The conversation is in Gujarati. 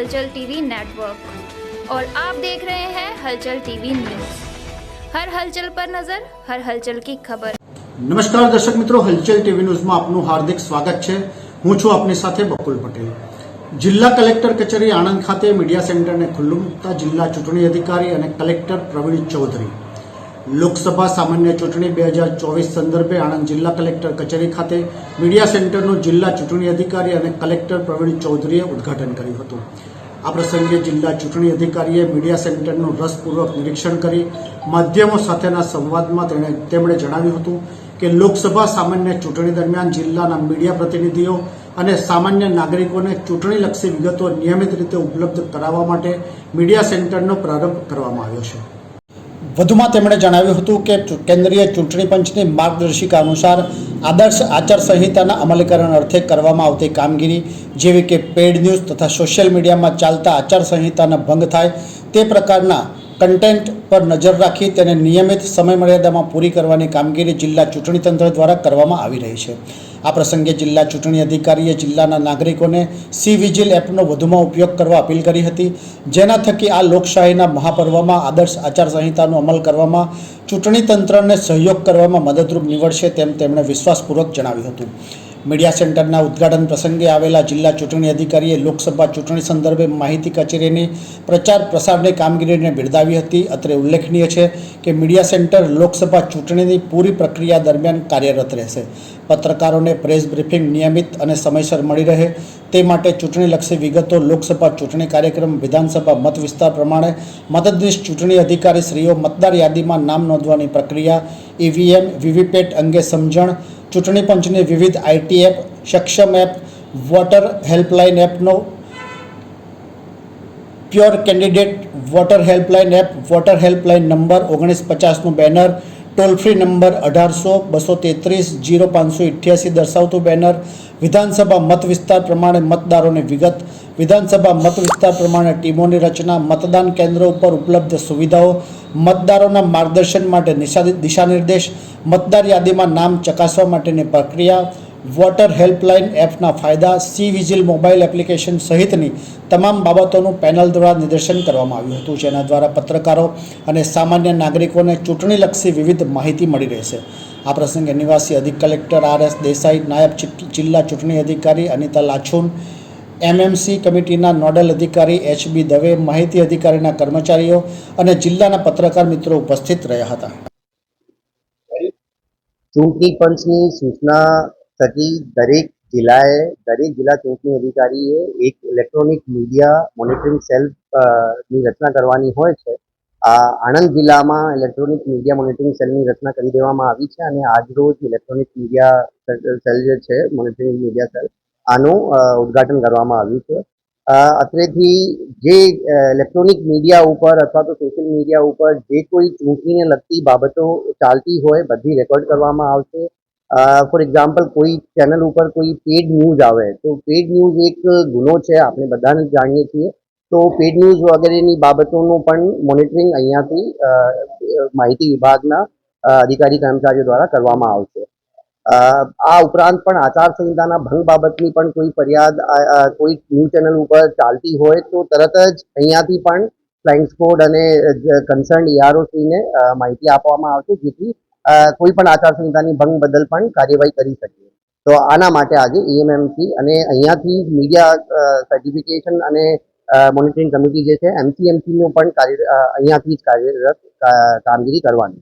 हलचल टीवी नेटवर्क और आप देख रहे हैं हलचल टीवी न्यूज हर हलचल पर नजर हर हलचल की खबर નમસ્કાર દર્શક મિત્રો હલચલ ટીવી ન્યૂઝમાં આપનું હાર્દિક સ્વાગત છે હું છું આપની સાથે બકુલ પટેલ જિલ્લા કલેક્ટર કચેરી આણંદ ખાતે મીડિયા સેન્ટરને ખુલ્લું મૂકતા જિલ્લા ચૂંટણી અધિકારી અને કલેક્ટર પ્રવીણ ચૌધરી લોકસભા સામાન્ય ચૂંટણી બે હજાર ચોવીસ સંદર્ભે આણંદ જિલ્લા કલેક્ટર કચેરી ખાતે મીડિયા સેન્ટરનું જિલ્લા ચૂંટણી અધિકારી અને કલેક્ટર પ્રવીણ ચૌધરીએ ઉદ્ઘાટન કર્યું હતું. આ પ્રસંગે જિલ્લા ચૂંટણી અધિકારીએ મીડિયા સેન્ટરનું રસપૂર્વક નિરીક્ષણ કરી માધ્યમો સાથેના સંવાદમાં તેણે તેમણે જણાવ્યું હતું કે લોકસભા સામાન્ય ચૂંટણી દરમિયાન જિલ્લાના મીડિયા પ્રતિનિધિઓ અને સામાન્ય નાગરિકોને ચૂંટણીલક્ષી વિગતો નિયમિત રીતે ઉપલબ્ધ કરાવવા માટે મીડિયા સેન્ટરનો પ્રારંભ કરવામાં આવ્યો છે. વધુમાં તેમણે જણાવ્યું હતું કે કેન્દ્રીય ચૂંટણી પંચની માર્ગદર્શિકા અનુસાર આદર્શ આચારસંહિતાના અમલીકરણ અર્થે કરવામાં આવતી કામગીરી, જેવી કે પેડ ન્યૂઝ તથા સોશિયલ મીડિયામાં ચાલતા આચારસંહિતાના ભંગ થાય તે પ્રકારના કન્ટેન્ટ પર નજર રાખી તેને નિયમિત સમય મર્યાદામાં પૂરી કરવાની કામગીરી જિલ્લા ચૂંટણી તંત્ર દ્વારા કરવામાં આવી રહી છે. આ પ્રસંગે જિલ્લા ચૂંટણી અધિકારીએ જિલ્લાના નાગરિકોને સી વિજિલ એપનો વધુમાં ઉપયોગ કરવા અપીલ કરી હતી. જેના થકી આ લોકશાહીના મહાપર્વમાં આદર્શ આચારસંહિતાનો અમલ કરવામાં, ચૂંટણી તંત્રને સહયોગ કરવામાં મદદરૂપ નીવડશે તેમ તેમણે વિશ્વાસપૂર્વક જણાવ્યું હતું. મીડિયા સેન્ટરના ઉદ્ઘાટન પ્રસંગે આવેલા જિલ્લા ચૂંટણી અધિકારીએ લોકસભા ચૂંટણી સંદર્ભે માહિતી કચેરીની પ્રચાર પ્રસારની કામગીરીને બિરદાવી હતી. અત્રે ઉલ્લેખનીય છે કે મીડિયા સેન્ટર લોકસભા ચૂંટણીની પૂરી પ્રક્રિયા દરમિયાન કાર્યરત રહેશે. પત્રકારોને પ્રેસ બ્રીફિંગ નિયમિત અને સમયસર મળી રહે તે માટે ચૂંટણીલક્ષી વિગતો લોકસભા ચૂંટણી કાર્યક્રમ, વિધાનસભા મત વિસ્તાર પ્રમાણે મદદનીશ ચૂંટણી અધિકારી શ્રીઓ મતદાર યાદીમાં નામ નોંધવાની પ્રક્રિયા, ઈવીએમ, વીવીપેટ અંગે સમજણ ચૂંટણી પંચની વિવિધ IT app, Saksham app, voter helpline એપનો pure candidate voter helpline app, voter helpline number ઓગણીસ પચાસનું બેનર, ટોલ ફ્રી નંબર અઢારસો, બસો તેત્રીસ, જીરો પાંચસો ઇઠ્યાસી દર્શાવતું બેનર, વિધાનસભા મત વિસ્તાર પ્રમાણે મતદારોની વિગત વિધાનસભા મત વિસ્તાર પ્રમાણે ટીમોની રચના મતદાન કેન્દ્રો ઉપર ઉપલબ્ધ સુવિધાઓ, મતદારોના માર્ગદર્શન માટે દિશાનિર્દેશ, મતદાર યાદીમાં નામ ચકાસવા માટેની પ્રક્રિયા, વોટર હેલ્પલાઇન એપના ફાયદા, સી વિજિલ મોબાઈલ એપ્લિકેશન સહિતની તમામ બાબતોનું પેનલ દ્વારા નિદર્શન કરવામાં આવ્યું હતું. જેના દ્વારા પત્રકારો અને સામાન્ય નાગરિકોને ચૂંટણીલક્ષી વિવિધ માહિતી મળી રહેશે. આ પ્રસંગે નિવાસી અધિક કલેક્ટર આર એસ દેસાઈ, નાયબ જિલ્લા ચૂંટણી અધિકારી અનિતા લાછુન એમએમસી કમિટીના નોડલ અધિકારી એચ બી દવે, માહિતી અધિકારીના કર્મચારીઓ અને જિલ્લાના પત્રકાર મિત્રો ઉપસ્થિત રહ્યા હતા. ચૂંટણી પંચની સૂચના થકી દરેક જિલ્લાએ, દરેક જિલ્લા ચૂંટણી અધિકારીએ એક ઇલેક્ટ્રોનિક મીડિયા મોનિટરિંગ સેલની રચના કરવાની હોય છે. આ આણંદ જિલ્લામાં ઇલેક્ટ્રોનિક મીડિયા મોનિટરિંગ સેલની રચના કરી દેવામાં આવી છે અને આજરોજ ઇલેક્ટ્રોનિક મીડિયા સેલ જે છે, મોનિટરિંગ મીડિયા સેલ આનું ઉદ્ઘાટન કરવામાં આવ્યું છે. અત્રેથી જે ઇલેક્ટ્રોનિક મીડિયા ઉપર અથવા તો સોશિયલ મીડિયા ઉપર જે કોઈ ચૂંટણીને લગતી બાબતો ચાલતી હોય, બધી રેકોર્ડ કરવામાં આવશે. ફોર એક્ઝામ્પલ કોઈ ચેનલ ઉપર કોઈ પેડ ન્યૂઝ આવે, તો પેડ ન્યૂઝ એક ગુનો છે, આપણે બધાને જાણીએ છીએ. તો પેડ ન્યૂઝ વગેરેની બાબતોનું પણ મોનિટરિંગ અહીંયાથી માહિતી વિભાગના અધિકારી કર્મચારીઓ દ્વારા કરવામાં આવશે. આ ઉપરાંત પણ આચારસંહિતાના ભંગ બાબતની પણ કોઈ ફરિયાદ કોઈ ન્યૂઝ ચેનલ ઉપર ચાલતી હોય તો તરત જ અહીંયાથી પણ ફ્લાઇંગ સ્કોડ અને કન્સર્ન ઈઆરઓસીને માહિતી આપવામાં આવશે, જેથી કોઈ પણ આચારસંહિતાની ભંગ બદલ પણ કાર્યવાહી કરી શકીએ. તો આના માટે આજે ઈએમએમસી અને અહીંયાથી મીડિયા સર્ટિફિકેશન અને મોનિટરિંગ કમિટી જે છે એમસીએમસી નું પણ કાર્ય અહીંયાથી જ કાર્યરત કામગીરી કરવાની.